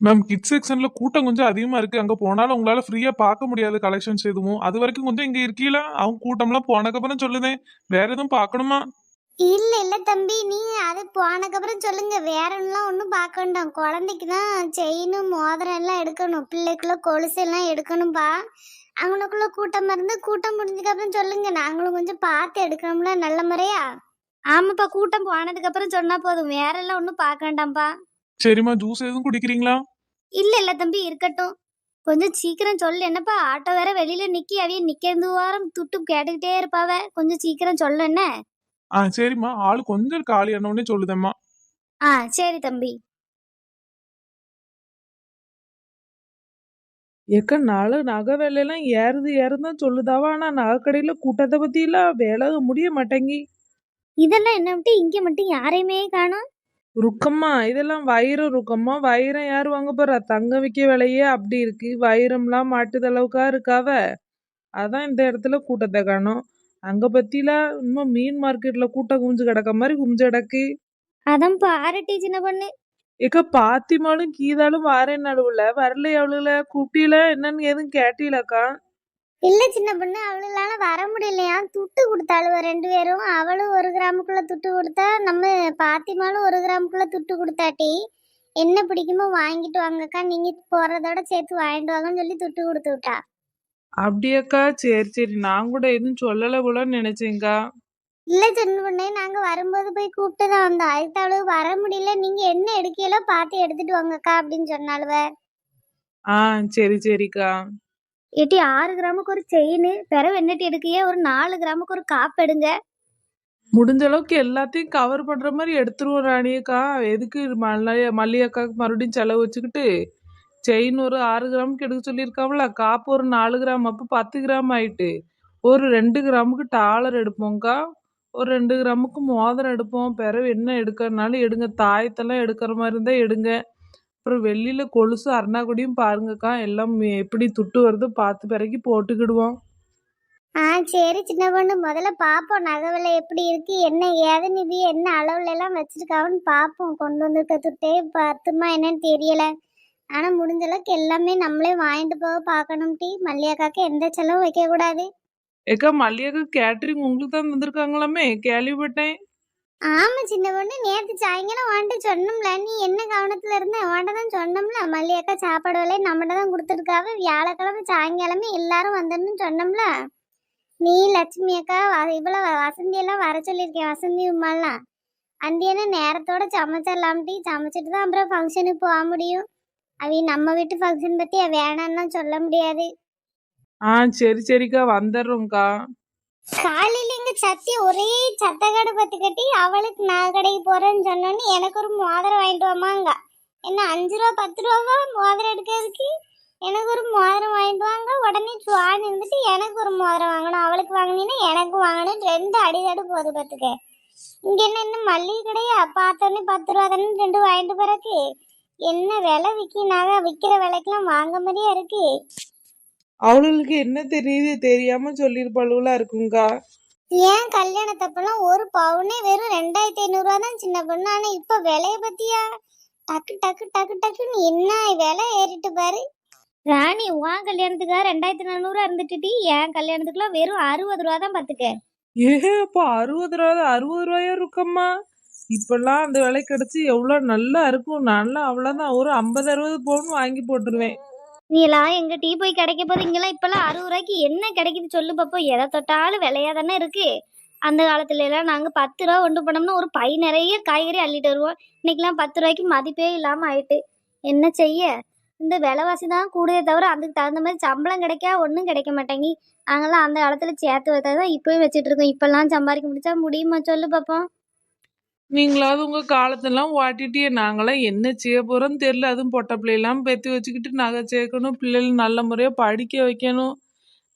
Ma'am kit செக்ஷன்ல கூட்டம் கொஞ்சம் அதிகமா இருக்கு. அங்க போனாலும் உங்களால ஃப்ரீயா பார்க்க முடியாது கலெக்ஷன்ஸ் எதுவும். அது வரைக்கும் கொஞ்சம் இங்க இருக்கீல அவங்க கூட்டம்லாம் போனதுக்கப்புறம் சொல்லுதேன் வேற எதுவும் பார்க்கணுமா? இல்ல இல்ல தம்பி. நீங்க அது போனதுக்கப்புறம் சொல்லுங்க. வேற எல்லாம் ஒன்றும் பார்க்க வேண்டாம். குழந்தைக்கு தான் செயினும் மோதிரம் எல்லாம் எடுக்கணும். பிள்ளைக்குள்ள கொலுசு எல்லாம் எடுக்கணும்பா அவனுக்குள்ள கூட்டம் இருந்து கூட்டம் முடிஞ்சதுக்கு அப்புறம் சொல்லுங்க. நாங்களும் கொஞ்சம் பார்த்து எடுக்கணும்ல நல்ல முறையா? ஆமாப்பா கூட்டம் போனதுக்கு அப்புறம் சொன்னா போதும். வேற எல்லாம் ஒன்றும் பார்க்க வேண்டாம்ப்பா சரிம்மா ஜூஸ் எதுவும் குடிக்கிறீங்களா? இல்ல இல்ல தம்பி இருக்கட்டும். கொஞ்சம் சீக்கிரம் சொல்லு. என்னப்பா ஆட்டோ வேற வெளியில நிக்கி அவிய நிக்கிறது வாரம் துட்டு கேட்டுக்கிட்டே இருப்பாவ. கொஞ்சம் சீக்கிரம் சொல்லு என்ன? ஆ சரிம்மா. ஆளு கொஞ்சம் காலி உடனே சொல்லுதேம்மா. ஆ சரி தம்பி. ஏக்க நாளை நகை விலையெல்லாம் ஏறுது ஏறுதான் சொல்லுதாவா? ஆனா நகைக்கடையில கூட்டத்தை பத்தி எல்லாம் வேலை முடிய மாட்டேங்கி. இதெல்லாம் என்ன விட்டு இங்க மட்டும் யாரையுமே காணோம். ருக்கம்மா இதெல்லாம் வைரம் ருக்கம்மா. வைரம் யார் வாங்க போறா? தங்க விற்க விலையே அப்படி இருக்கு. வைரம்லாம் மாட்டுது அளவுக்கா இருக்காவ? அதான் இந்த இடத்துல கூட்டத்தை காணோம். அங்க பத்திலாம் இன்னும் மீன் மார்க்கெட்ல கூட்டம் குமிஞ்சு கிடக்க மாதிரி குமிஞ்சு கிடக்கு. அதான் பாரட்டி சின்ன பொண்ணு. ஏக்க பாத்திமாலும் கீதாலும் வாரேன் நடுவுல வரல அவளுல கூப்பிட்டீல என்னன்னு எதுவும் கேட்டீலக்கா? இல்ல சின்ன பொண்ணு அவளால வர முடியலையா? துட்டு கொடுத்தாளுவ ரெண்டு பேரும். அவளும் ஒரு கிராமுக்குள்ள துட்டு கொடுத்தா நம்ம பாத்திமாலும் ஒரு கிராமுக்குள்ள துட்டு கொடுத்தாட்டி என்ன பிடிக்குமோ வாங்கிட்டு வாங்கக்கா நீங்க போறதோட சேர்த்து வாங்கிட்டு வாங்கன்னு சொல்லி துட்டு கொடுத்து விட்டா. அப்படியாக்கா? சரி சரி. நான் கூட எதுவும் சொல்லல போலன்னு நினைச்சேங்க்கா இல்ல சின்ன பொண்ணே நாங்க வரும்போது போய் கூப்பிட்டு தான் வந்தோம். அதுக்கு அவளுக்கு வர முடியல. நீங்க என்ன எடுக்கீங்களோ பார்த்து எடுத்துட்டு வாங்கக்கா அப்படின்னு சொன்னாளுவ. ஆ சரி சரிக்கா. ஏட்டி ஆறு கிராமுக்கு ஒரு செயின் பிறகு என்னட்டி எடுக்கையே ஒரு நாலு கிராமுக்கு ஒரு காப்பு எடுங்க. முடிஞ்ச அளவுக்கு எல்லாத்தையும் கவர் பண்ற மாதிரி எடுத்துருவோம் ராணியக்கா எதுக்கு மல்லைய மல்லியக்காக்கு மறுபடியும் செலவு வச்சுக்கிட்டு செயின் ஒரு ஆறு கிராமுக்கு எடுக்க சொல்லியிருக்காவல காப்பு ஒரு நாலு கிராம் அப்போ பத்து கிராம் ஆயிட்டு ஒரு ரெண்டு கிராமுக்கு டாலர் எடுப்போம்க்கா. ஒரு ரெண்டு கிராமுக்கு மோதிரம் எடுப்போம். பிறவு என்ன எடுக்கிறனாலும் எடுங்க. தாயத்தெல்லாம் எடுக்கிற மாதிரி இருந்தால் எடுங்க. அப்புறம் வெள்ளியில கொலுசு அருணாக்குடியும் பாருங்கக்கா. எல்லாம் எப்படி துட்டு வருதோ பார்த்து பிறகு போட்டுக்கிடுவோம். ஆ சரி சின்ன பொண்ணு. முதல்ல பார்ப்போம். நகை விலை எப்படி இருக்கு? என்ன ஏது நிதி என்ன அளவுல எல்லாம் வச்சிருக்காவன்னு பார்ப்போம். கொண்டு வந்திருக்க துட்டே பத்துமா என்னன்னு தெரியல. ஆனா முடிஞ்ச அளவுக்கு எல்லாமே நம்மளே வாங்கிட்டு போக பார்க்கணும் டி. மல்லிகாக்கு எந்த செலவும் வைக்க கூடாது ஏக்கா மல்லியக்கா கேட்டரிங் உங்களுக்கு தான் தந்திருக்காங்களாமே? கேள்விப்பட்டேன். ஆமா சின்ன பொண்ணு நேத்து சாயங்காலம் வாண்ட்டு சொன்னோம்ல நீ என்ன கவனத்துல இருந்த? வாண்ட தான் சொன்னோம்ல மல்லியக்கா சாப்பாடு விலை நம்மகிட்ட தான் கொடுத்துருக்காவ வியாழக்கிழமை சாயங்காலமே எல்லாரும் வந்துடணும்னு சொன்னோம்ல. நீ லட்சுமி அக்கா வ- இவ்வளவு வசந்தியெல்லாம் வர சொல்லியிருக்கேன் வசந்தி உமாலாம். அந்தியான நேரத்தோட சமைச்சிடலாம்டி சமைச்சிட்டு தான் அப்புறம் ஃபங்க்ஷனுக்கு போக முடியும். அவ நம்ம வீட்டு ஃபங்க்ஷன் பத்தி அவ வேணாம்னு சொல்ல முடியாது. ஆ சரி சரிக்கா வந்துடுறோம்க்கா காலையில எங்க சத்தி ஒரே சத்தக்காடு பத்து கட்டி அவளுக்கு நான் கடைக்கு போறேன்னு சொன்னோன்னு எனக்கு ஒரு மோதிரம் வாங்கிட்டு வாமாங்க என்ன அஞ்சு ரூபா பத்து ரூபாவா? மோதிரம் எடுக்கிறதுக்கு? எனக்கு ஒரு மோதிரம் வாங்கிட்டு வாங்க. உடனே சுவான் இருந்துட்டு எனக்கு ஒரு மோதிரம் வாங்கணும். அவளுக்கு வாங்கினீன்னா எனக்கு வாங்கணும் ரெண்டு அடிதடு போகுது பார்த்துக்க. இங்க என்ன என்ன மல்லிகை கடையா? பார்த்தோன்னே பத்து ரூபா தானே ரெண்டு வாங்கிட்டு போறக்கு? என்ன விலை விற்கினாங்க விற்கிற விலைக்கெல்லாம் வாங்க மாதிரியா இருக்கு? அவளுக்கு என்ன தெரியுது? தெரியாம சொல்லியிருப்பாளுவலா இருக்குங்கக்கா ஏன் கல்யாணத்தப்பெல்லாம் ஒரு பவுனே வெறும் ரெண்டாயிரத்தி ஐநூறுரூவா தான் சின்ன பொண்ணு. ஆனா இப்ப விலைய பத்தியா? டக்கு டக்கு டக்கு டக்குன்னு என்ன விலை ஏறிட்டு பாரு. ராணி உன் கல்யாணத்துக்காக ரெண்டாயிரத்தி நானூறுவா இருந்துட்டு என் கல்யாணத்துக்குலாம் வெறும் அறுபது ரூபா தான் பாத்துக்க. ஏ அப்போ அறுபது ரூபா அறுபது ரூபாயா இருக்கம்மா? இப்பெல்லாம் அந்த விலை கிடைச்சி எவ்வளோ நல்லா இருக்கும். நல்லா அவ்வளோதான் ஒரு ஐம்பது அறுபது பவுன் வாங்கி போட்டுருவேன். நீலாம் எங்க டீ போய் கிடைக்க போது இங்கெல்லாம் இப்பெல்லாம் அறுபது ரூபாய்க்கு என்ன கிடைக்குது சொல்லு பாப்போம். எதை தொட்டாலும் விலையா தானே இருக்கு. அந்த காலத்துல எல்லாம் நாங்க பத்து ரூபா கொண்டு போனோம்னா ஒரு பை நிறைய காய்கறி அள்ளிட்டு வருவோம். இன்னைக்கெல்லாம் பத்து ரூபாய்க்கு மதிப்பே இல்லாம ஆயிட்டு. என்ன செய்ய? இந்த விலைவாசி தான் கூடுதே தவிர அதுக்கு தகுந்த மாதிரி சம்பளம் கிடைக்கா ஒன்றும் கிடைக்க மாட்டேங்கி. நாங்கெல்லாம் அந்த காலத்துல சேர்த்து வைத்தா தான் இப்போயும் வச்சுட்டு இருக்கோம். இப்பெல்லாம் சம்பாதிக்க முடிச்சா முடியுமா? சொல்லு பார்ப்போம் நீங்களாவது உங்க காலத்தெல்லாம் ஓட்டிட்டியே நாங்களாம் என்ன செய்ய போறோம்னு தெரியல. அதுவும் பொட்டை பிள்ளையெல்லாம் பெற்று வச்சுக்கிட்டு நகை சேர்க்கணும் பிள்ளைகள் நல்ல முறையா படிக்க வைக்கணும்.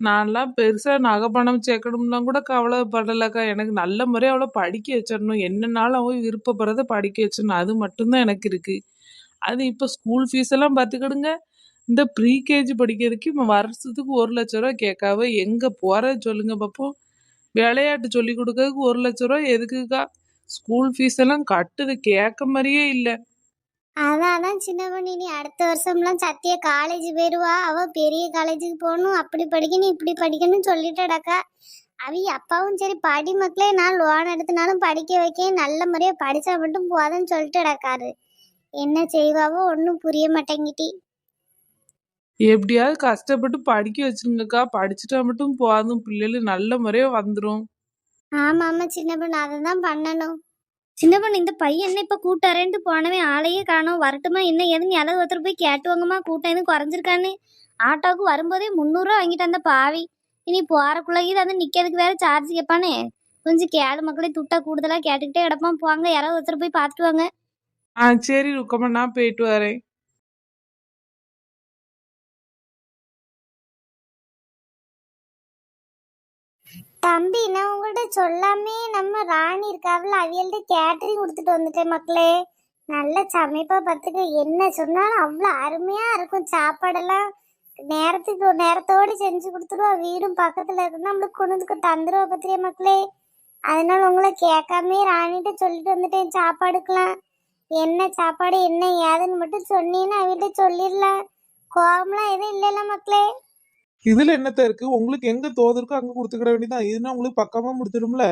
நான்லாம் பெருசா நகை பணம் சேர்க்கணும்லாம் கூட கவலைப்படலக்கா. எனக்கு நல்ல முறையா அவளை படிக்க வச்சிடணும். என்னன்னாலும் அவள் விருப்பப்படுறத படிக்க வச்சிடணும். அது மட்டும்தான் எனக்கு இருக்கு. அது இப்போ ஸ்கூல் ஃபீஸ் எல்லாம் பார்த்துக்கிடுங்க. இந்த ப்ரீகேஜி படிக்கிறதுக்கு இப்போ வருஷத்துக்கு ஒரு லட்ச ரூபா கேட்காவ. எங்க போற சொல்லுங்க பார்ப்போம் விளையாட்டு சொல்லி கொடுக்கறதுக்கு ஒரு லட்ச ரூபா எதுக்குக்கா? ஸ்கூல் ஃபீஸ் எல்லாம் கட்டுது கேட்க மாதிரியே இல்லை. அதான் அதான் சின்ன பண்ணி நீ அடுத்த வருஷம்லாம் சத்திய காலேஜ் போயிருவா. அவ பெரிய காலேஜுக்கு போகணும். அப்படி படிக்கணும் இப்படி படிக்கணும்னு சொல்லிட்டடாக்கா. அவ அப்பாவும் சரி படி மக்களே நான் லோன் எடுத்தனாலும் படிக்க வைக்க நல்ல முறையா படிச்சா மட்டும் போதும்னு சொல்லிட்டுடாக்காரு. என்ன செய்வாவோ ஒன்றும் புரிய மாட்டேங்கிட்டி. எப்படியாவது கஷ்டப்பட்டு படிக்க வச்சிருங்கக்கா. படிச்சுட்டா மட்டும் போதும். பிள்ளைகள் நல்ல முறையா வந்துடும் ஆமா ஆமா சின்ன பொண்ணு. அதை தான் பண்ணணும். சின்ன பொண்ணு இந்த பையன் என்ன இப்ப கூட்டாரேன்ட்டு போனவன் ஆளையே காணோம். வரட்டுமா என்ன ஏதுன்னு யாராவது ஒருத்தர் போய் கேட்டுவாங்கம்மா கூட்டம் எதுவும் குறைஞ்சிருக்கான்னு. ஆட்டோவுக்கு வரும்போதே முந்நூறுரூவா வாங்கிட்டு அந்த பாவி. இனி போறக்குள்ளேயே அது நிக்கிறதுக்கு வேற சார்ஜ் கேட்பானே. கொஞ்சம் கேளு மக்களே துட்டா கூடுதலா கேட்டுக்கிட்டே கிடப்பான். போவாங்க யாராவது ஒருத்தர் போய் பார்த்துட்டு வாங்க. ஆ சரி ருக்கம்மா நான் போயிட்டு வரேன். தம்பி நான் உங்கள்கிட்ட சொல்லாமே நம்ம ராணி இருக்காவில அவியல்கிட்ட கேட்டரிங் கொடுத்துட்டு வந்துட்டேன் மக்களே. நல்ல சமைப்பா பார்த்துக்க. என்ன சொன்னாலும் அவ்வளோ அருமையா இருக்கும் சாப்பாடெல்லாம். நேரத்துக்கு நேரத்தோடு செஞ்சு கொடுத்துருவா வீடும் பக்கத்தில் இருந்தால் நம்மளுக்கு கொண்டு வந்து தந்துருவா பத்திரியா மக்களே. அதனால உங்களை கேட்காமே ராணிகிட்ட சொல்லிட்டு வந்துட்டேன் சாப்பாடுக்கலாம் என்ன சாப்பாடு என்ன ஏதுன்னு மட்டும் சொன்னீங்கன்னா அவங்கள்ட்ட சொல்லிடலாம். கோபம்லாம் எதுவும் இல்லைல்ல மக்களே. இதுல என்னத்த இருக்கு? உங்களுக்கு எங்க தோதுருக்கோ அங்க கொடுத்துக்கிட வேண்டியதான் இதுனா உங்களுக்கு பக்கமா முடிச்சிடும்ல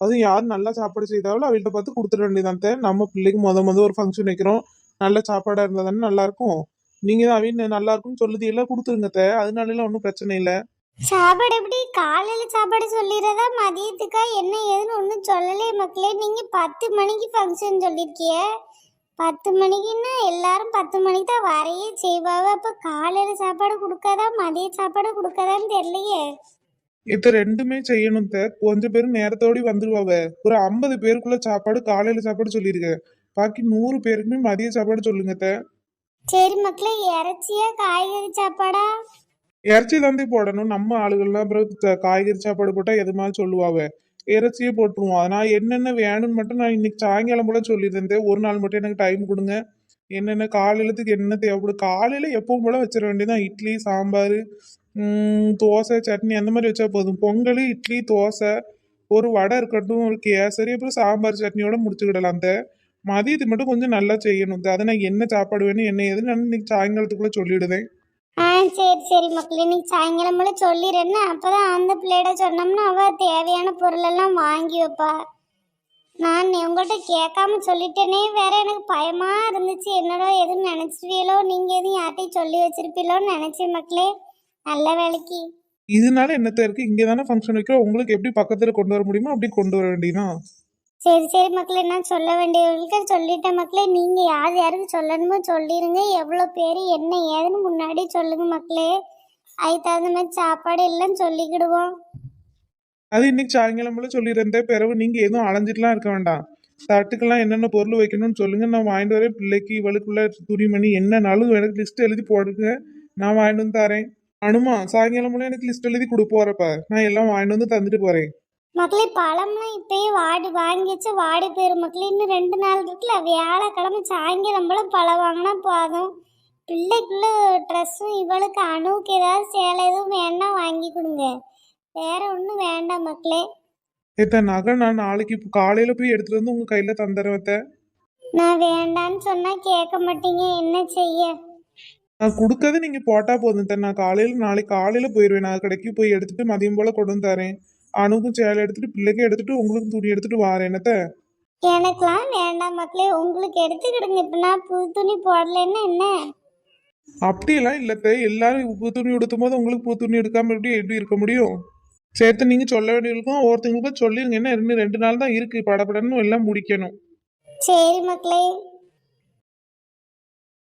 அதுவும் யார் நல்லா சாப்பாடு செய்தாலும் அவள்கிட்ட பார்த்து கொடுத்துட வேண்டியதான் தே. நம்ம பிள்ளைக்கு முத முத ஒரு ஃபங்க்ஷன் வைக்கிறோம். நல்ல சாப்பாடா இருந்தா தானே நல்லா இருக்கும். நீங்க தான் அவன் நல்லா இருக்கும்னு சொல்லுது எல்லாம் கொடுத்துருங்க தே. அதனால எல்லாம் ஒன்றும் பிரச்சனை இல்லை. சாப்பாடு எப்படி? காலையில சாப்பாடு சொல்லிடுறதா மதியத்துக்கா என்ன ஏதுன்னு ஒன்றும் சொல்லலையே மக்களே. நீங்க பத்து மணிக்கு ஃபங்க்ஷன் சொல்லியிருக்கிய பத்து மணிக்குன்னா எல்லாரும் பத்து மணிக்கு தான் வரையே செய்வாங்க. அப்ப காலையில சாப்பாடு கொடுக்காதா மதிய சாப்பாடு கொடுக்காதான்னு தெரியலையே. இது ரெண்டுமே செய்யணும் தே. கொஞ்சம் பேர் நேரத்தோடி வந்துருவாவ ஒரு ஐம்பது பேருக்குள்ள சாப்பாடு காலையில சாப்பாடு சொல்லிருக்கேன் பாக்கி நூறு பேருக்குமே மதிய சாப்பாடு சொல்லுங்க தே. சரி மக்களே இறைச்சியா காய்கறி சாப்பாடா? இறைச்சி தாந்தே போடணும். நம்ம ஆளுகள்லாம் அப்புறம் காய்கறி சாப்பாடு போட்டா எதுமா சொல்லுவாவ இறைச்சியே போட்டுருவோம். நான் என்னென்ன வேணும்னு மட்டும் நான் இன்னைக்கு சாயங்காலம் போல சொல்லியிருந்தேன். ஒரு நாள் மட்டும் எனக்கு டைம் கொடுங்க. என்னென்ன காலையிலத்துக்கு என்ன தேவைப்படும்? காலையில் எப்பவும் போல வச்சிட வேண்டியதான் இட்லி சாம்பார் தோசை சட்னி அந்த மாதிரி வச்சா போதும். பொங்கல் இட்லி தோசை ஒரு வடை இருக்கட்டும் ஒரு கேசரி அப்புறம் சாம்பார் சட்னியோட முடிச்சுக்கிடலாம். அந்த மதியத்துக்கு மட்டும் கொஞ்சம் நல்லா செய்யணும். அதை நான் என்ன சாப்பாடு வேணும் என்ன ஏதுன்னு நான் இன்னைக்கு சாயங்காலத்துக்குள்ளே சொல்லிவிடுவேன் ஆ சரி சரி மக்களே இன்னைக்கு சாயங்காலம் போல சொல்லிடுறேன்னா அப்போதான் அந்த பிள்ளையிட சொன்னோம்னா அவள் தேவையான பொருளெல்லாம் வாங்கி வைப்பா. நான் உங்கள்கிட்ட கேட்காம சொல்லிட்டேனே வேற எனக்கு பயமா இருந்துச்சு. என்னடோ எதுவும் நினைச்சிருவீங்களோ நீங்க எதுவும் யார்ட்டையும் சொல்லி வச்சிருப்பீங்களோன்னு நினைச்சேன் மக்களே. நல்ல வேலைக்கு. இதனால என்னத்த இருக்கு? இங்கே தானே ஃபங்க்ஷன் வைக்கிறோம். உங்களுக்கு எப்படி பக்கத்துல கொண்டு வர முடியுமோ அப்படி கொண்டு வர வேண்டியதான் சரி சரி மக்களே நான் சொல்ல வேண்டியவர்களுக்கு சொல்லிட்டேன் மக்களே. நீங்க யார் யாருக்கு சொல்லணுமோ சொல்லிருங்க. எவ்வளோ பேர் என்ன ஏதுன்னு முன்னாடி சொல்லுங்க மக்களே. அதுக்கு தகுந்த மாதிரி சாப்பாடு எல்லாம் சொல்லிக்கிடுவோம். அது இன்னைக்கு சாயங்காலம் போல சொல்லியிருந்தேன் பிறகு நீங்க எதுவும் அலைஞ்சிட்டுலாம் இருக்க வேண்டாம். தட்டுக்கெல்லாம் என்னென்ன பொருள் வைக்கணும்னு சொல்லுங்க. நான் வாங்கிட்டு வரேன். பிள்ளைக்கு இவளுக்குள்ள துணிமணி என்னனாலும் எனக்கு லிஸ்ட் எழுதி போடுங்க. நான் வாங்கிட்டு வந்து தரேன். அனுமா சாயங்காலம் போல எனக்கு லிஸ்ட் எழுதி கொடுப்போறப்ப நான் எல்லாம் வாங்கிட்டு வந்து தந்துட்டு போறேன். மக்களே பழம்லாம் இப்பயே வாடி வாங்கி வச்சா வாடி போயிரும் மக்களே. இன்னும் ரெண்டு நாள் இருக்குல்ல வியாழக்கிழமை சாயங்காலம் போல பழம் வாங்கினா போதும். பிள்ளைக்குள்ள ட்ரெஸ்ஸும் இவளுக்கு அணுவுக்கு ஏதாவது சேலை எதுவும் வேணா வாங்கி கொடுங்க. வேற ஒன்றும் வேண்டாம் மக்களே. ஏத்த நகை நான் நாளைக்கு காலையில போய் எடுத்துட்டு வந்து உங்க கையில தந்துடுவேன் நான் வேண்டான்னு சொன்னா கேட்க மாட்டீங்க என்ன செய்ய? நான் கொடுக்கறது நீங்க போட்டா போதும் தே. நான் காலையில நாளைக்கு காலையில போயிடுவேன் நான் கடைக்கு போய் எடுத்துட்டு மதியம் போல கொண்டு வந்து தரேன். அணுக்கும் சேலை எடுத்துட்டு பிள்ளைக்கும் எடுத்துட்டு உங்களுக்கும் துணி எடுத்துட்டு வாரேன் என்னத்த? எனக்கெல்லாம் வேண்டாம் மக்களே உங்களுக்கு எடுத்துக்கிடுங்க. இப்போ நான் புது துணி போடலைன்னா என்ன? அப்படியெல்லாம் இல்லத்த. எல்லாரும் புது துணி உடுத்தும் போது உங்களுக்கு புது துணி எடுக்காம எப்படி எப்படி இருக்க முடியும்? சேர்த்து நீங்க சொல்ல வேண்டியிருக்கும். ஒவ்வொருத்தங்களுக்கும் சொல்லிருங்க. என்ன இன்னும் ரெண்டு நாள் தான் இருக்கு. படபடன்னு எல்லாம் முடிக்கணும். சரி மக்களே.